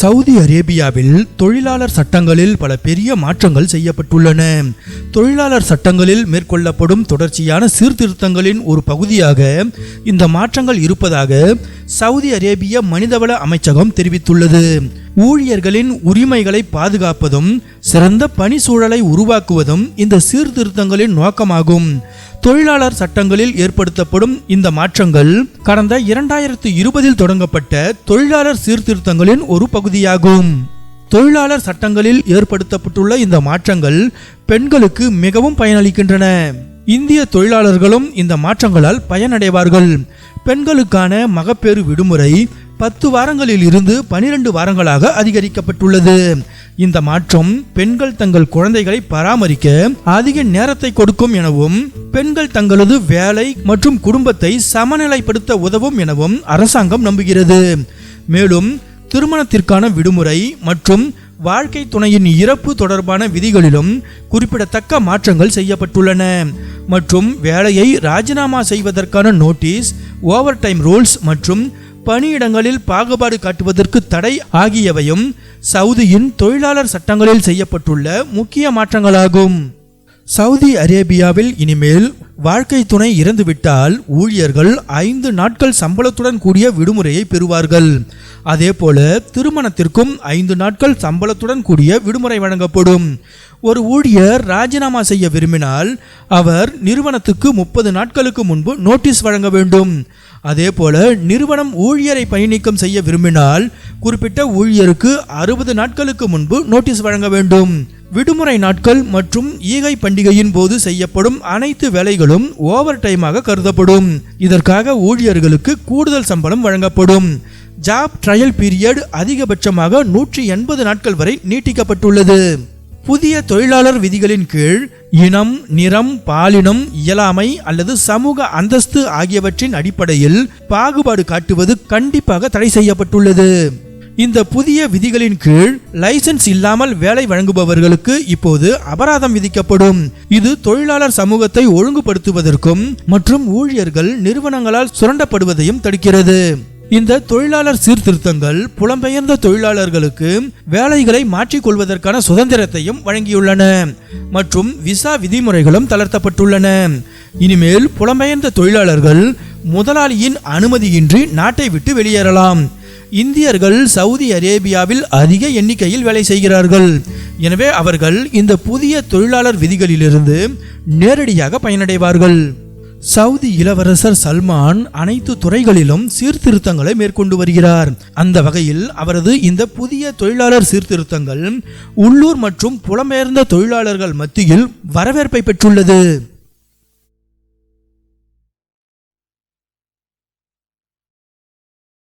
Saudi அரேபியாவில் தொழிலாளர் சட்டங்களில் பல பெரிய மாற்றங்கள் செய்யப்பட்டுள்ளன. தொழிலாளர் சட்டங்களில் மேற்கொள்ளப்படும் தொடர்ச்சியான சீர்திருத்தங்களின் ஒரு பகுதியாக இந்த மாற்றங்கள் இருப்பதாக சவுதி அரேபிய மனிதவள அமைச்சகம் தெரிவித்துள்ளது. ஊழியர்களின் உரிமைகளை பாதுகாப்பதும் சிறந்த பணி சூழலை உருவாக்குவதும் இந்த சீர்திருத்தங்களின் நோக்கமாகும். தொழிலாளர் சட்டங்களில் ஏற்படுத்தப்படும் இந்த மாற்றங்கள் கடந்த இரண்டாயிரத்து இருபதில் தொடங்கப்பட்ட தொழிலாளர் சீர்திருத்தங்களின் ஒரு பகுதியாகும். தொழிலாளர் சட்டங்களில் ஏற்படுத்தப்பட்டுள்ள இந்த மாற்றங்கள் பெண்களுக்கு மிகவும் பயனளிக்கின்றன. இந்திய தொழிலாளர்களும் இந்த மாற்றங்களால் பயனடைவார்கள். பெண்களுக்கான மகப்பேறு விடுமுறை பத்து வாரங்களில் இருந்து பனிரெண்டு வாரங்களாக அதிகரிக்கப்பட்டுள்ளது. இந்த மாற்றம் பெண்கள் தங்கள் குழந்தைகளை பராமரிக்க அதிக நேரத்தை கொடுக்கும் எனவும் பெண்கள் தங்களது வேலை மற்றும் குடும்பத்தை சமநிலைப்படுத்த உதவும் எனவும் அரசாங்கம் நம்புகிறது. மேலும் திருமணத்திற்கான விடுமுறை மற்றும் வாழ்க்கை துணையின் இறப்பு தொடர்பான விதிகளிலும் குறிப்பிடத்தக்க மாற்றங்கள் செய்யப்பட்டுள்ளன. மற்றும் வேலையை ராஜினாமா செய்வதற்கான நோட்டீஸ் ஓவர் டைம் ரூல்ஸ் மற்றும் பணியிடங்களில் பாகுபாடு காட்டுவதற்கு தடை ஆகியவையும் சவுதியின் தொழிலாளர் சட்டங்களில் செய்யப்பட்டுள்ள முக்கிய மாற்றங்களாகும். சவுதி அரேபியாவில் இனிமேல் வாழ்க்கை துணை இறந்துவிட்டால் ஊழியர்கள் ஐந்து நாட்கள் சம்பளத்துடன் கூடிய விடுமுறையை பெறுவார்கள். அதேபோல திருமணத்திற்கும் ஐந்து நாட்கள் சம்பளத்துடன் கூடிய விடுமுறை வழங்கப்படும். ஒரு ஊழியர் ராஜினாமா செய்ய விரும்பினால் அவர் நிறுவனத்துக்கு முப்பது நாட்களுக்கு முன்பு நோட்டீஸ் வழங்க வேண்டும். அதேபோல நிறுவனம் ஊழியரை பணிநீக்கம் செய்ய விரும்பினால் குறிப்பிட்ட ஊழியருக்கு அறுபது நாட்களுக்கு முன்பு நோட்டீஸ் வழங்க வேண்டும். விடுமுறை நாட்கள் மற்றும் ஈகை பண்டிகையின் போது செய்யப்படும் அனைத்து வேலைகளும் ஓவர் டைமாக கருதப்படும். இதற்காக ஊழியர்களுக்கு கூடுதல் சம்பளம் வழங்கப்படும். ஜாப் ட்ரையல் பீரியட் அதிகபட்சமாக நூற்றி எண்பது நாட்கள் வரை நீட்டிக்கப்பட்டுள்ளது. புதிய தொழிலாளர் விதிகளின் கீழ் இனம் நிறம் பாலினம் இயலாமை அல்லது சமூக அந்தஸ்து ஆகியவற்றின் அடிப்படையில் பாகுபாடு காட்டுவது கண்டிப்பாக தடை செய்யப்பட்டுள்ளது. இந்த புதிய விதிகளின் கீழ் லைசன்ஸ் இல்லாமல் வேலை வழங்குபவர்களுக்கு இப்போது அபராதம் விதிக்கப்படும். இது தொழிலாளர் சமூகத்தை ஒழுங்குபடுத்துவதற்கும் மற்றும் ஊழியர்கள் நிறுவனங்களால் சுரண்டப்படுவதையும் தடுக்கிறது. இந்த தொழிலாளர் சீர்திருத்தங்கள் புலம்பெயர்ந்த தொழிலாளர்களுக்கு வேலைகளை மாற்றிக்கொள்வதற்கான சுதந்திரத்தையும் வழங்கியுள்ளன மற்றும் விசா விதிமுறைகளும் தளர்த்தப்பட்டுள்ளன. இனிமேல் புலம்பெயர்ந்த தொழிலாளர்கள் முதலாளியின் அனுமதியின்றி நாட்டை விட்டு வெளியேறலாம். இந்தியர்கள் சவுதி அரேபியாவில் அதிக எண்ணிக்கையில் வேலை செய்கிறார்கள். எனவே அவர்கள் இந்த புதிய தொழிலாளர் விதிகளிலிருந்து நேரடியாக பயனடைவார்கள். சவுதி இளவரசர் சல்மான் அனைத்து துறைகளிலும் சீர்திருத்தங்களை மேற்கொண்டு வருகிறார். அந்த வகையில் அவரது இந்த புதிய தொழிலாளர் சீர்திருத்தங்கள் உள்ளூர் மற்றும் புலம்பெயர்ந்த தொழிலாளர்கள் மத்தியில் வரவேற்பை பெற்றுள்ளது.